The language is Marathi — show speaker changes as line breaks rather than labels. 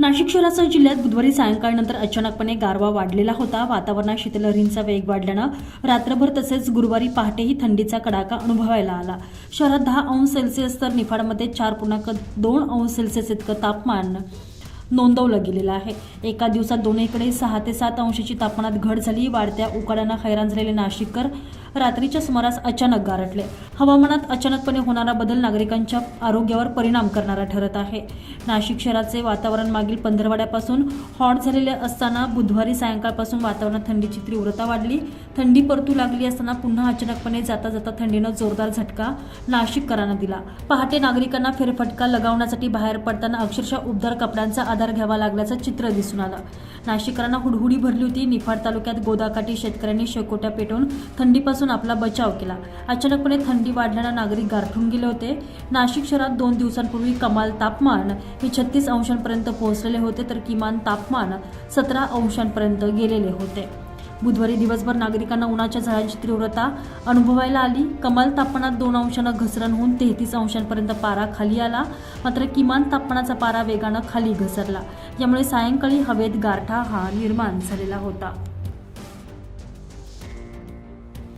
नाशिक शहरासह जिल्ह्यात बुधवारी सायंकाळनंतर अचानकपणे गारवा वाढलेला होता. वातावरणात शीतलहरींचा वेग वाढल्यानं रात्रभर तसेच गुरुवारी पहाटेही थंडीचा कडाका अनुभवायला आला. शहरात दहा अंश सेल्सिअस तर निफाडमध्ये चार पूर्णांक दोन अंश सेल्सिअस इतकं तापमान नोंदवलं गेलेलं आहे. एका दिवसात दोन्हीकडे सहा ते सात अंशाची तापमानात घट झाली. वाढत्या उकाड्यानं हैराण झालेले नाशिककर रात्रीच्या सुमारास अचानक गारटले हवामानात अचानकपणे होणारा बदल नागरिकांच्या आरोग्यावर परिणाम करणारा ठरत आहे. नाशिक शहराचे वातावरण मागील पंधरवाड्यापासून हॉट झालेले असताना बुधवारी सायंकाळपासून वातावरणात थंडीची तीव्रता वाढली. थंडी परतू लागली असताना पुन्हा अचानकपणे जाता जाता थंडीनं जोरदार झटका नाशिककरांना दिला. पहाटे नागरिकांना फेरफटका लगावण्यासाठी बाहेर पडताना अक्षरशः उबदार कपड्यांचा आधार घ्यावा लागल्याचं चित्र दिसून आलं. नाशिककरांना हुडहुडी भरली होती. निफाड तालुक्यात गोदाकाठी शेतकऱ्यांनी शेकोट्या पेटवून थंडीपासून आपला बचाव केला. अचानकपणे थंडी वाढल्यानं नागरिक गारठून गेले होते. नाशिक शहरात दोन दिवसांपूर्वी कमाल तापमान हे छत्तीस अंशांपर्यंत पोहोचलेले होते तर किमान तापमान सतरा अंशांपर्यंत गेलेले होते. बुधवारी दिवसभर नागरिकांना उन्हाच्या झळांची तीव्रता अनुभवायला आली. कमाल तापमानात दोन अंशानं घसरण होऊन तेहतीस अंशांपर्यंत पारा खाली आला. मात्र किमान तापमानाचा पारा वेगानं खाली घसरला. यामुळे सायंकाळी हवेत गारठा हा निर्माण झालेला होता.